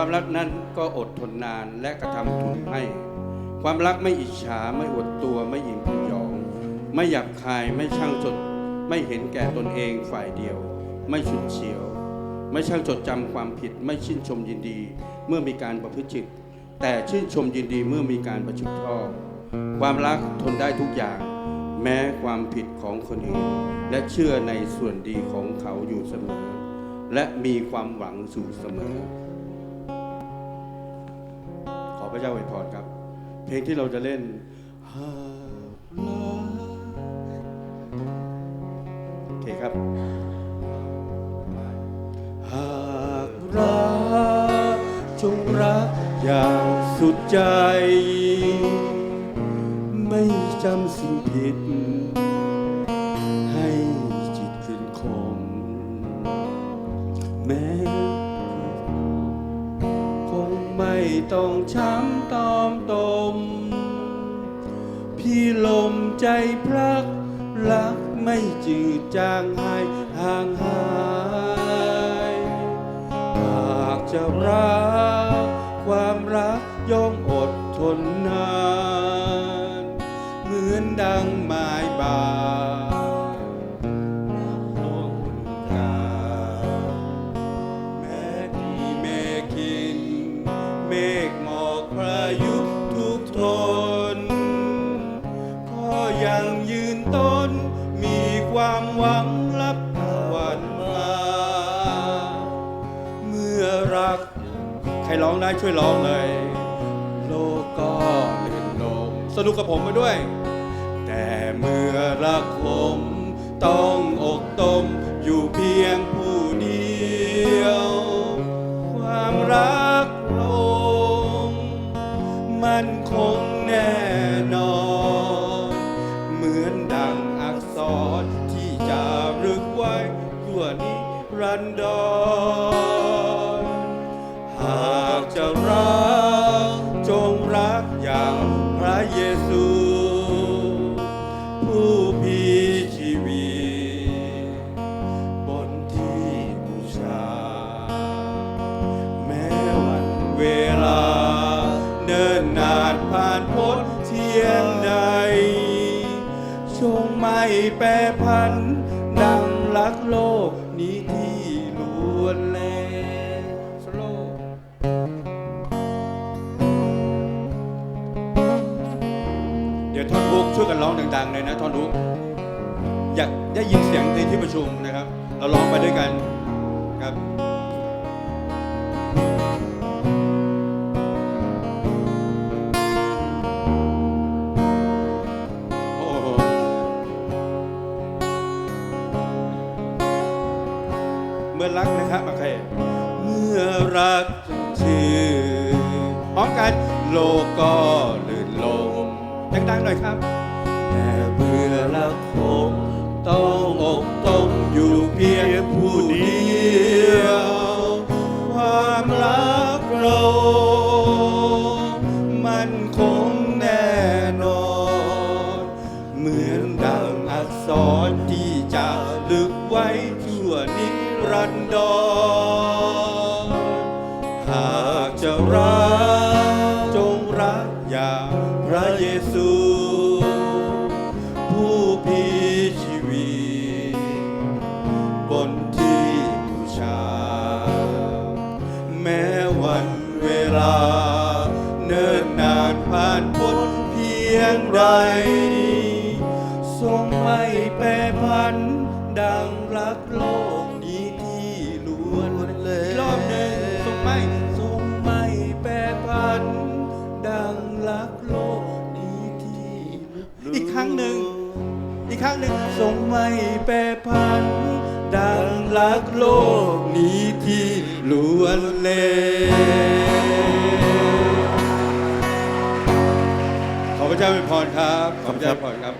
ความรักนั้นก็อดทนนานและกระทำทุนให้ ความรักไม่อิจฉาไม่อวดตัวไม่หยิ่งพยอง ไม่หยาบคายไม่ช่างจด ไม่เห็นแก่ตนเองฝ่ายเดียว ไม่ฉุนเฉียว ไม่ช่างจดจำความผิด ไม่ชื่นชมยินดี เมื่อมีการประพฤติจิต แต่ชื่นชมยินดีเมื่อมีการประชุมทอดความรักทนได้ทุกอย่าง แม้ความผิดของคนอื่น และเชื่อในส่วนดีของเขาอยู่เสมอ และมีความหวังสู่เสมอ พระเจ้าอวยพรครับ เพลงที่เราจะเล่นหากรักโอเคครับหากรักจงรักอย่างสุดใจ ไม่จำสิ่งผิด ไม่ต้องช้ำตอมตม พี่ลมใจพลัก รักไม่จืดจางหายห่างหายหากจะรัก ความรักย่อมอดทนนาน เหมือนดังไม้บา ยังยืนต้น มีความหวังรับวันมา เมื่อรัก ใครร้องได้ช่วยร้องเลย โลกก็เล่นลมสนุกกับผมไปด้วย แต่เมื่อรักผมต้องอกตมอยู่เพียงผู้เดียว ความรักลงมันคง นิรันดร หากจะรักจงรักอย่างพระเยซู ผู้พีชีวิตบนที่บูชา แม้วันเวลา เนินนานผ่านพ้นเทียงใด จงไม่แปรพันดัง รักโลกนี้ที่ล้วนแลสโลว์เดี๋ยวท่อนฮุกช่วยกันร้องดังๆเลยนะท่อนฮุกอยากได้ยินเสียงในที่ประชุมนะครับ เราร้องไปด้วยกันครับ เมื่อรักนะครับโอเคเมื่อรักชื่อพร้อมกันโลกก็ลื่นลมดังๆหน่อยครับแต่เมื่อรักผมต้องอกต้องอยู่เพียงผู้เดียวความรักเรามันคงแน่นอน เหมือนดังอักษรที่จะลึกไว้ชั่วนิรั นดรหากจะรักจงรักอย่างพระเยซู ผู้พีชีวิตบนที่บูชา แม้วันเวลา เนิ่นนานผ่านพ้นเพียงใดทรงไม่แปรพันดังรักโลก กครั้งหนึ่ง อีกครั้งหนึ่งทรงไม่แปรพัน ดังรักโลกนี้ที่ล้วนเลขอพระเจ้าเป็นพรครับ ขอพระเจ้าเป็นพรครับ